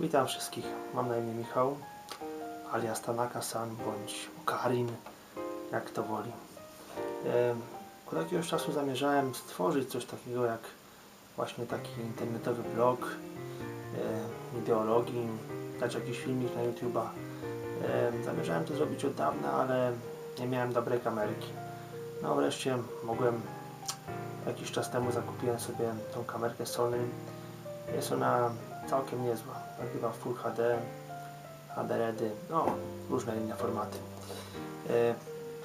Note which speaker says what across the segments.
Speaker 1: Witam wszystkich. Mam na imię Michał, alias Tanaka-san bądź Karin, jak kto woli. Od jakiegoś czasu zamierzałem stworzyć coś takiego jak właśnie taki internetowy blog ideologii, dać jakiś filmik na YouTube'a. Em, Zamierzałem to zrobić od dawna, ale nie miałem dobrej kamerki. No wreszcie mogłem, jakiś czas temu zakupiłem sobie tą kamerkę Sony. Jest ona całkiem niezła. Nagrywa w Full HD, HDRedy, no różne inne formaty. E,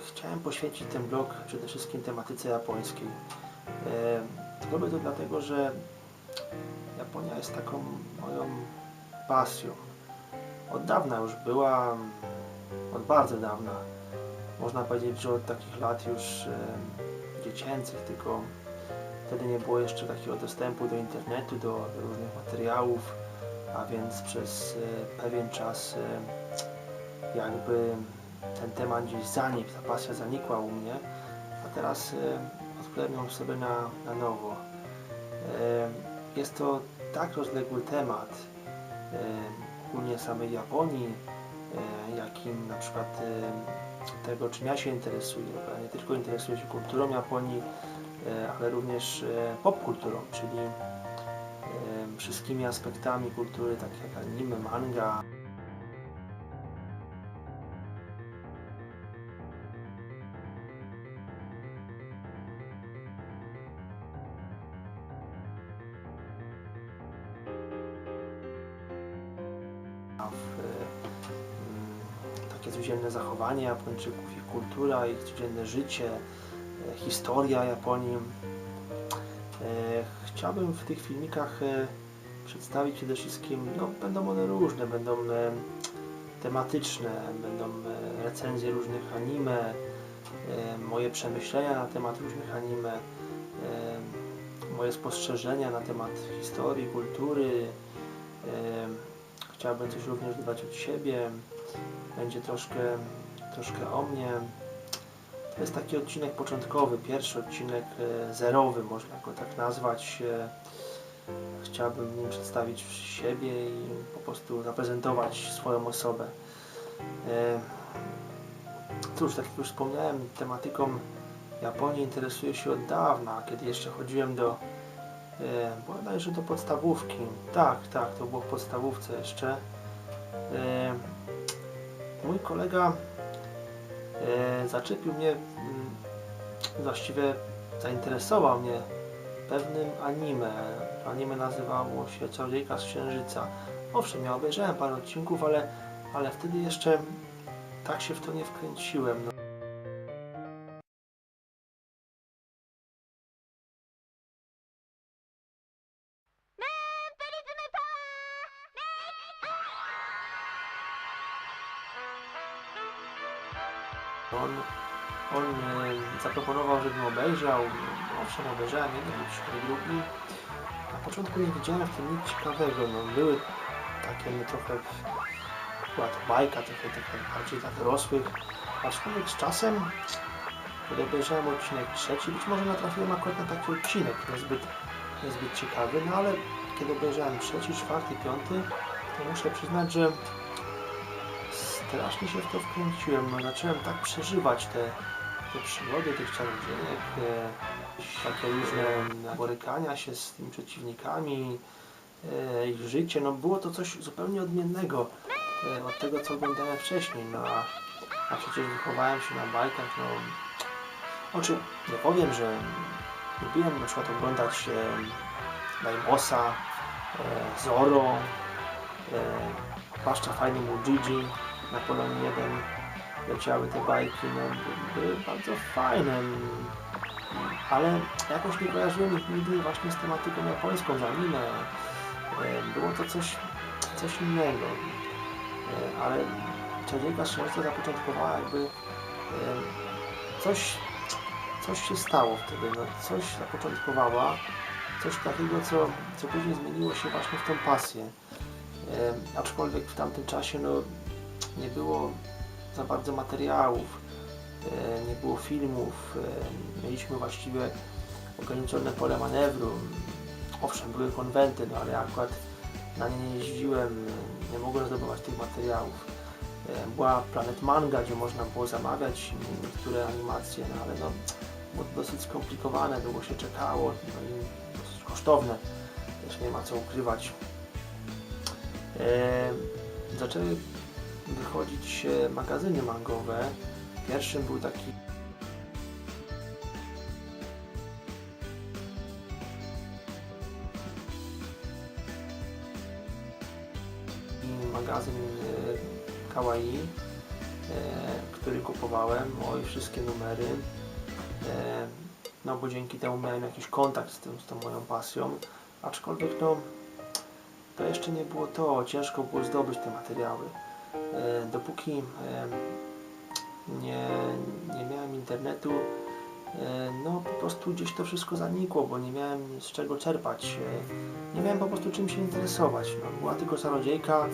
Speaker 1: chciałem poświęcić ten blog przede wszystkim tematyce japońskiej. E, robię to dlatego, że Japonia jest taką moją pasją. Od dawna już była, od bardzo dawna. Można powiedzieć, że od takich lat już e, dziecięcych, tylko wtedy nie było jeszcze takiego dostępu do internetu, do różnych materiałów, a więc przez e, pewien czas e, jakby ten temat gdzieś zanikł, ta pasja zanikła u mnie, a teraz e, odkryłem ją sobie na, na nowo. Jest to tak rozległy temat, e, ogólnie samej Japonii, jakim na przykład tego, czym ja się interesuję. Ja nie tylko interesuję się kulturą Japonii, ale również popkulturą, czyli wszystkimi aspektami kultury, takie jak anime, manga. e, mm, takie codzienne zachowanie Japończyków, ich kultura, ich codzienne życie, e, historia Japonii. E, Chciałbym w tych filmikach przedstawić przede wszystkim, no będą one różne, będą e, tematyczne, będą e, recenzje różnych anime, e, moje przemyślenia na temat różnych anime, moje spostrzeżenia na temat historii, kultury. Chciałbym coś również dodać od siebie. Będzie troszkę, troszkę o mnie. To jest taki odcinek początkowy, pierwszy odcinek zerowy, można go tak nazwać. Chciałbym przedstawić siebie i po prostu zaprezentować swoją osobę. E, Cóż, tak jak już wspomniałem, tematyką Japonii interesuję się od dawna, kiedy jeszcze chodziłem do e, bodajże do podstawówki. Tak, tak, to było w podstawówce jeszcze. E, Mój kolega zaczepił mnie, mm, właściwie zainteresował mnie pewnym anime. Anime nazywało się Czarodziejka z Księżyca. Owszem, ja obejrzałem parę odcinków, ale, ale wtedy jeszcze tak się w to nie wkręciłem. No. On, on e, zaproponował, żebym obejrzał. Owszem, obejrzałem jeden lub drugi. Początku nie widziałem w tym nic ciekawego. No, były takie no, trochę, była to bajka, trochę, trochę bardziej dla dorosłych. Aczkolwiek z czasem, kiedy obejrzałem odcinek trzeci, być może natrafiłem akurat na taki odcinek niezbyt, niezbyt ciekawy, no ale kiedy obejrzałem trzeci, czwarty, piąty, to muszę przyznać, że strasznie się w to wkręciłem. No, zacząłem tak przeżywać te, te przygody tych czarodziejek, e, takie różne borykania się z tymi przeciwnikami, e, ich życie. No, było to coś zupełnie odmiennego e, od tego, co oglądałem wcześniej. No, a, a przecież wychowałem się na bajkach. No, znaczy, nie powiem, że lubiłem na przykład oglądać Daimosa, e, Zoro, Paszcza Fajny mu Gigi, na Polonii 1 leciały te bajki, no by- były bardzo fajne, ale jakoś nie kojarzyłem ich nigdy właśnie z tematyką japońską, z anime. E, Było to coś, coś innego, E, ale Czarodziejka Księżyca zapoczątkowała jakby e, coś, coś się stało wtedy, no, coś zapoczątkowała, coś takiego, co, co później zmieniło się właśnie w tą pasję. E, aczkolwiek w tamtym czasie no, nie było za bardzo materiałów, e, nie było filmów, e, mieliśmy właściwie ograniczone pole manewru. Owszem, były konwenty, no ale akurat na nie nie jeździłem, nie mogłem zdobywać tych materiałów. E, Była Planet Manga, gdzie można było zamawiać niektóre animacje, no ale no, było dosyć skomplikowane, długo się czekało, no i dosyć kosztowne, też nie ma co ukrywać. Zaczęły wychodzić magazyny mangowe. Pierwszym był taki magazyn e, Kawaii, e, który kupowałem, oj, wszystkie numery. E, No bo dzięki temu miałem jakiś kontakt z, tym, z tą moją pasją, aczkolwiek no to jeszcze nie było to, ciężko było zdobyć te materiały. E, Dopóki nie, nie miałem internetu, e, no po prostu gdzieś to wszystko zanikło, bo nie miałem z czego czerpać. E, Nie miałem po prostu czym się interesować. No, była tylko czarodziejka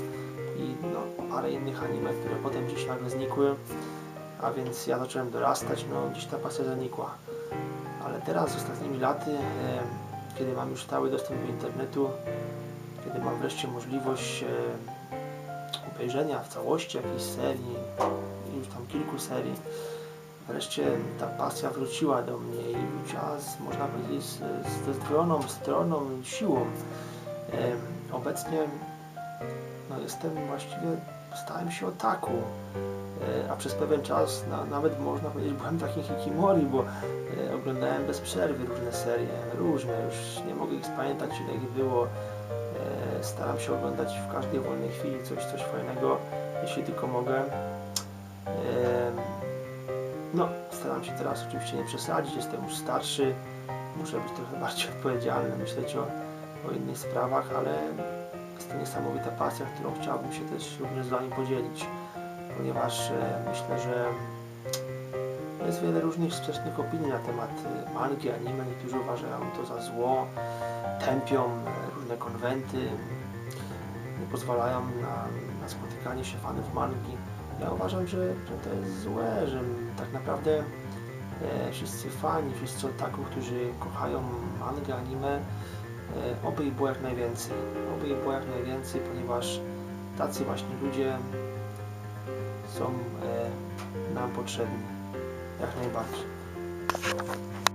Speaker 1: i no, parę innych anime, które potem gdzieś nagle znikły. A więc ja zacząłem dorastać, no gdzieś ta pasja zanikła. Ale teraz, z ostatnimi laty, kiedy mam już stały dostęp do internetu, kiedy mam wreszcie możliwość obejrzenia w całości jakiejś serii, już tam kilku serii, wreszcie ta pasja wróciła do mnie i wróciła, z, można powiedzieć, z, z, stroną, siłą. Obecnie no, jestem właściwie, stałem się otaku, E, a przez pewien czas na, nawet można powiedzieć byłem takim hikimori, bo e, oglądałem bez przerwy różne serie, różne, już nie mogę ich spamiętać ile ich było. Staram się oglądać w każdej wolnej chwili coś, coś fajnego, jeśli tylko mogę. No, staram się teraz oczywiście nie przesadzić, jestem już starszy, muszę być trochę bardziej odpowiedzialny, myśleć o, o innych sprawach, ale jest to niesamowita pasja, którą chciałbym się też również z Wami podzielić, ponieważ e, myślę, że jest wiele różnych sprzecznych opinii na temat e, mangi, anime. Niektórzy uważają to za zło, tępią e, różne konwenty, nie pozwalają na, na spotykanie się fanów mangi. Ja uważam, że, że to jest złe, że tak naprawdę e, wszyscy fani, wszyscy otaku, którzy kochają mangę, anime, e, oby ich było jak najwięcej. Oby ich było jak najwięcej, ponieważ tacy właśnie ludzie są e, nam potrzebni. Jak najbardziej.